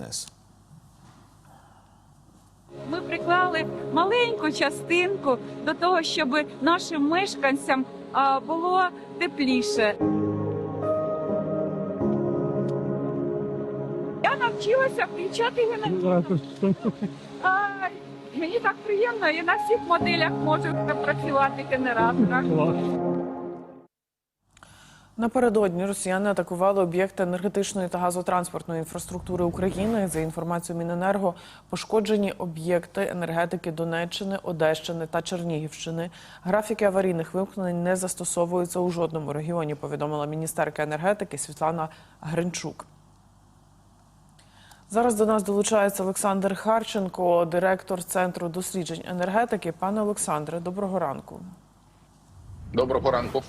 ДСНС. Ми приклали маленьку частинку до того, щоб нашим мешканцям було тепліше. Я навчилася включати генератор. Ай, Мені так приємно, і на всіх моделях може працювати генератор. Напередодні росіяни атакували об'єкти енергетичної та газотранспортної інфраструктури України. За інформацією Міненерго, пошкоджені об'єкти енергетики Донеччини, Одещини та Чернігівщини. Графіки аварійних вимкнень не застосовуються у жодному регіоні. Повідомила міністерка енергетики Світлана Гринчук. Зараз до нас долучається Олександр Харченко, директор центру досліджень енергетики. Пане Олександре, доброго ранку. Доброго ранку.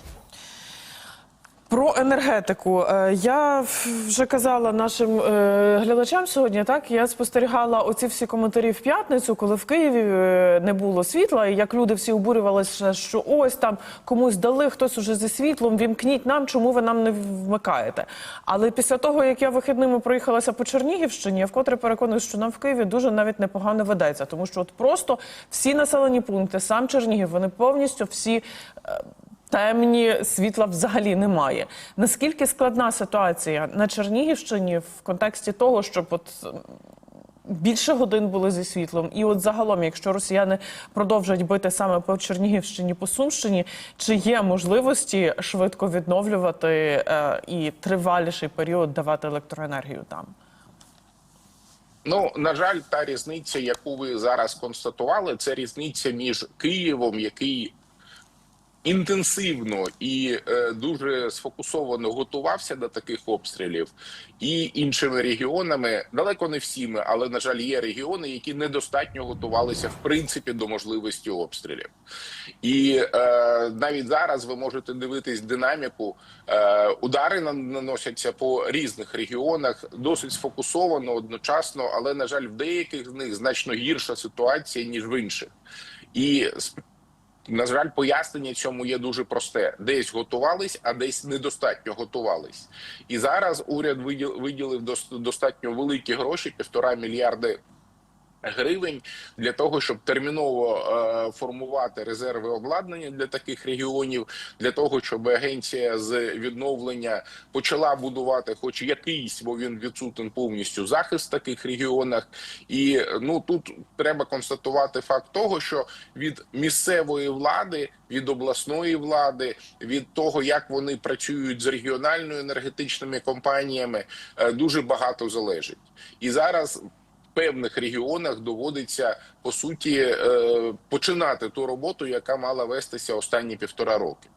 Про енергетику Е, я вже казала нашим е, глядачам сьогодні. Так я спостерігала оці всі коментарі в п'ятницю, коли в Києві е, не було світла, і як люди всі обурювалися, що ось там комусь дали, хтось уже зі світлом. Вімкніть нам, чому ви нам не вмикаєте. Але після того, як я вихідними проїхалася по Чернігівщині, я вкотре переконуюсь, що нам в Києві дуже навіть непогано ведеться, тому що от просто всі населені пункти, сам Чернігів, вони повністю всі. Темні світла взагалі немає. Наскільки складна ситуація на Чернігівщині в контексті того, щоб от більше годин були зі світлом, і от загалом, якщо росіяни продовжують бити саме по Чернігівщині, по Сумщині, чи є можливості швидко відновлювати е, і триваліший період давати електроенергію там? Ну на жаль, та різниця, яку ви зараз констатували, це різниця між Києвом, який інтенсивно і е, дуже сфокусовано готувався до таких обстрілів, і іншими регіонами, далеко не всіми, але на жаль, є регіони, які недостатньо готувалися в принципі до можливості обстрілів. І е, навіть зараз ви можете дивитись динаміку. Е, удари на- наносяться по різних регіонах, досить сфокусовано одночасно, але на жаль, в деяких з них значно гірша ситуація ніж в інших. І на жаль, пояснення цьому є дуже просте: десь готувались, а десь недостатньо готувались. І зараз уряд виділ- виділив дос- достатньо великі гроші півтора мільярди. Гривень для того, щоб терміново е, формувати резерви обладнання для таких регіонів, для того, щоб агенція з відновлення почала будувати, хоч якийсь, бо він відсутен повністю захист в таких регіонах. І ну тут треба констатувати факт того, що від місцевої влади, від обласної влади, від того, як вони працюють з регіональними енергетичними компаніями, е, дуже багато залежить. І зараз певних регіонах доводиться по суті е, починати ту роботу, яка мала вестися останні півтора роки.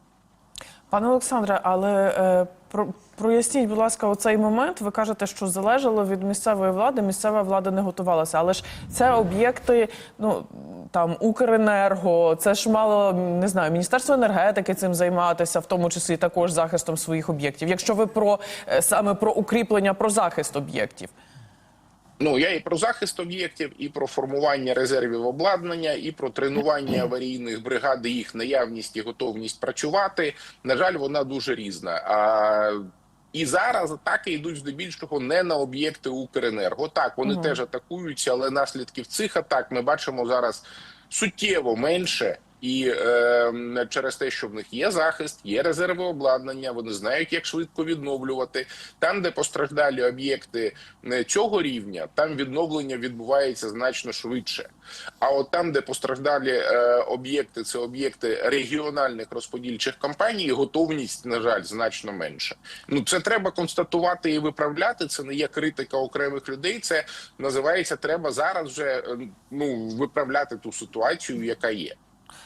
Пане Олександре, але е, про, проясніть, будь ласка, оцей момент. Ви кажете, що залежало від місцевої влади. Місцева влада не готувалася, але ж це об'єкти, ну там Укренерго, це ж мало не знаю, міністерство енергетики цим займатися, в тому числі також захистом своїх об'єктів. Якщо ви про е, саме про укріплення, про захист об'єктів. Ну я і про захист об'єктів, і про формування резервів обладнання, і про тренування аварійних бригад, і їх наявність і готовність працювати. На жаль, вона дуже різна. А і зараз атаки йдуть здебільшого не на об'єкти Укренерго. Так вони теж атакуються, але наслідків цих атак ми бачимо зараз суттєво менше. І е, через те, що в них є захист, є резерви обладнання, вони знають, як швидко відновлювати. Там, де постраждалі об'єкти цього рівня, там відновлення відбувається значно швидше. А от там, де постраждалі е, об'єкти, це об'єкти регіональних розподільчих компаній, готовність, на жаль, значно менша. Ну це треба констатувати і виправляти. Це не є критика окремих людей. Це називається треба зараз вже е, ну виправляти ту ситуацію, яка є.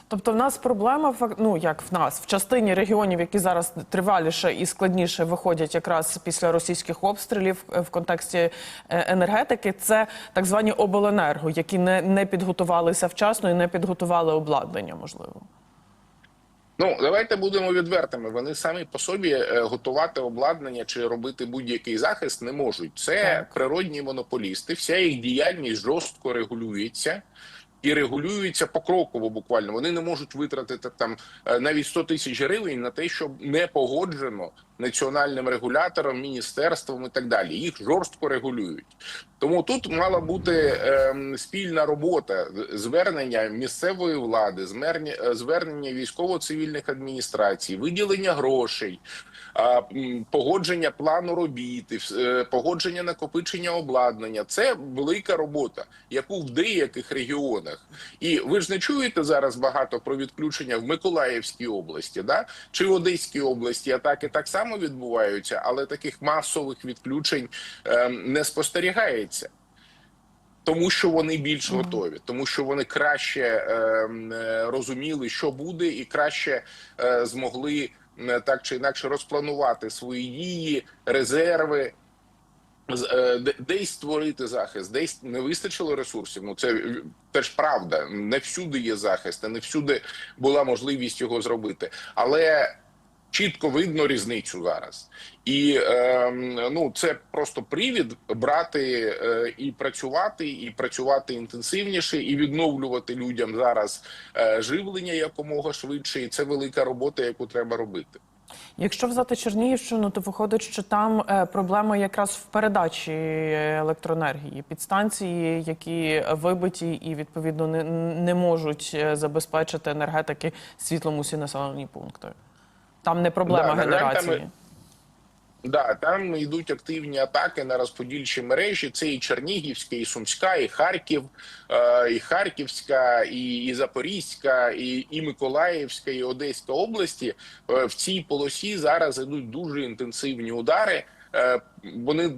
Тобто, в нас проблема ну як в нас в частині регіонів, які зараз триваліше і складніше виходять якраз після російських обстрілів е, в контексті е, енергетики, це так звані обленерго, які не, не підготувалися вчасно і не підготували обладнання, можливо. Ну давайте будемо відвертими. Вони самі по собі е, готувати обладнання чи робити будь-який захист не можуть. Це природні монополісти. Вся їх діяльність жорстко регулюється. І регулюється покроково буквально. Вони не можуть витратити там е, навіть 100 тисяч гривень на те, щоб не погоджено національним регулятором, міністерством і так далі. Їх жорстко регулюють. Тому тут мала бути ем, спільна робота звернення місцевої влади, звернення, звернення військово-цивільних адміністрацій, виділення грошей, погодження плану робіт, е, погодження накопичення обладнання. Це велика робота, яку в деяких регіонах. І ви ж не чуєте зараз багато про відключення в Миколаївській області, да чи в Одеській області атаки так само відбуваються, але таких масових відключень ем, не спостерігається. Тому що вони більш готові, тому що вони краще ем, е, розуміли, що буде, і краще е, змогли так чи інакше розпланувати свої дії, резерви, е, десь створити захист, десь не вистачило ресурсів. Ну це е, теж правда. Не всюди є захист, а не всюди була можливість його зробити. Але чітко видно різницю зараз, і е, ну це просто привід брати е, і працювати, і працювати інтенсивніше, і відновлювати людям зараз е, живлення якомога швидше. І це велика робота, яку треба робити. Якщо взяти Чернігівщину, то виходить, що там е, проблема якраз в передачі електроенергії. Підстанції, які вибиті і відповідно не, не можуть е, забезпечити енергетики світлом усі населені пункти. Там не проблема Да, на там генерації. Да, там йдуть активні атаки на розподільчі мережі. Це і Чернігівська, і Сумська, і Харків, е, і Харківська, і, і Запорізька, і, і Миколаївська, і Одеська області. Е, В цій полосі зараз ідуть дуже інтенсивні удари. Е, Вони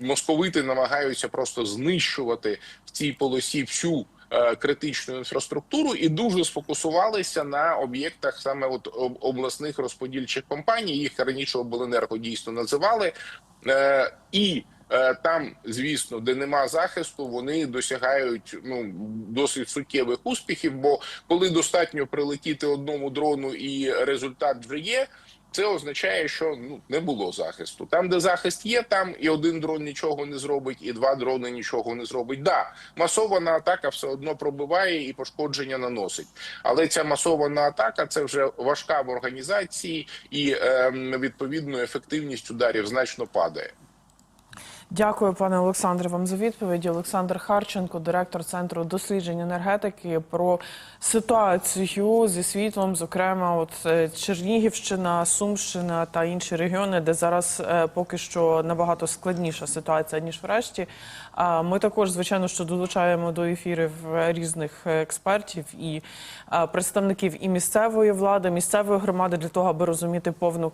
московити намагаються просто знищувати в цій полосі всю. Е, Критичну інфраструктуру і дуже сфокусувалися на об'єктах саме от обласних розподільчих компаній. Їх раніше обленерго дійсно називали, Е, і е, там, звісно, де нема захисту, вони досягають ну досить суттєвих успіхів. Бо коли достатньо прилетіти одному дрону і результат вже є. Це означає, що ну не було захисту. Там, де захист є, там і один дрон нічого не зробить, і два дрони нічого не зробить. Да, масована атака все одно пробиває і пошкодження наносить. Але ця масована атака це вже важка в організації, і ем, відповідно ефективність ударів значно падає. Дякую, пане Олександре, вам за відповіді. Олександр Харченко, директор центру досліджень енергетики, про ситуацію зі світлом, зокрема, от е, Чернігівщина, Сумщина та інші регіони, де зараз е, поки що набагато складніша ситуація ніж врешті. А ми також, звичайно, що долучаємо до ефірів різних експертів і е, представників і місцевої влади, місцевої громади для того, аби розуміти повну